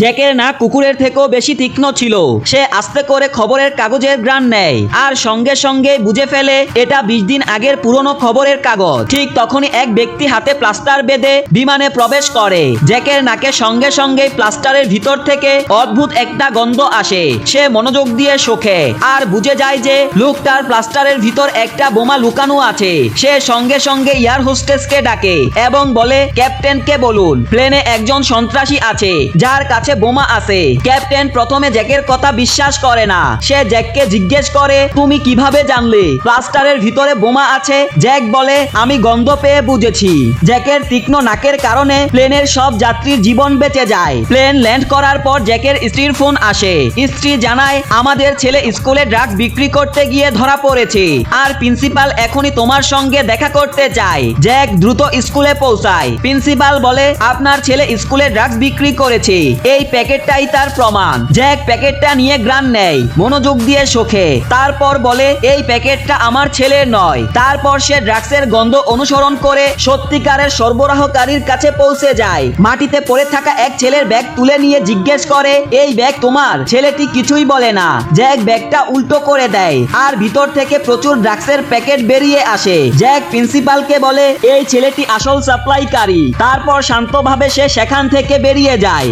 জ্যাকের না কুকুরের থেকেও বেশি তীক্ষ্ণ ছিল। সে আস্তে করে খবরের কাগজের গ্রান নেয় আর সঙ্গে সঙ্গে বুঝে ফেলে, এটা বিশ দিন আগের পুরনো খবরের কাগজ। ঠিক তখনই এক ব্যক্তি হাতে প্লাস্টার বেঁধে বিমানে প্রবেশ করে। জ্যাকের নাকে সঙ্গে সঙ্গে প্লাস্টারের ভিতর থেকে অদ্ভুত একটা গন্ধ আসে। সে মনোযোগ দিয়ে শোখে আর বুঝে যায় যে লোকটার প্লাস্টারের ভিতর একটা বোমা লুকানো আছে। সে সঙ্গে সঙ্গে এয়ার হোস্টেসকে ডাকে এবং বলে, ক্যাপ্টেনকে বলুন, প্লেনে একজন সন্ত্রাসী আছে, যার কাছে বোমা আছে। ক্যাপ্টেন প্রথমে জ্যাকের কথা বিশ্বাস করে না। সে জ্যাককে জিজ্ঞেস করে, তুমি কীভাবে জানলে? প্লাস্টারের ভিতরে বোমা আছে। জ্যাক বলে, আমি গন্ধ পেয়ে বুঝেছি। জ্যাকের তীক্ষ্ণ নাকের কারণে প্লেনের সব যাত্রীর জীবন বেঁচে যায়। প্লেন ল্যান্ড করার পর জ্যাকের স্ত্রীর ফোন আসে। স্ত্রী জানায়, আমাদের ছেলে স্কুলে ড্রাগ বিক্রি করতে গিয়ে ধরা পড়েছে। আর প্রিন্সিপাল এখনই তোমার সঙ্গে দেখা করতে চায়। জ্যাক দ্রুত স্কুলে পৌঁছায়। প্রিন্সিপাল বলে, আপনার ছেলে স্কুলে ড্রাগস বিক্রি করেছে। এই প্যাকেটটাই তার প্রমাণ। জ্যাক প্যাকেটটা নিয়ে গ্রান নেয়, মনোযোগ দিয়ে শোখে। তারপর বলে, এই প্যাকেটটা আমার ছেলের নয়। তারপর সে ড্রাগসের গন্ধ অনুসরণ করে সত্যিকারের সরবরাহকারীর কাছে পৌঁছে যায়। মাটিতে পড়ে থাকা এক ছেলের ব্যাগ তুলে নিয়ে জিজ্ঞেস করে, এই ব্যাগ তোমার? ছেলেটি কিছুই বলে না। জ্যাক ব্যাগটা উল্টো করে দেয় আর ভিতর থেকে প্রচুর ড্রাগসের প্যাকেট বেরিয়ে আসে। জ্যাক প্রিন্সিপালকে বলে, এই ছেলেটি আসল সাপ্লাইকারী। তারপর শান্তভাবে সে সেখান থেকে বেরিয়ে যায়।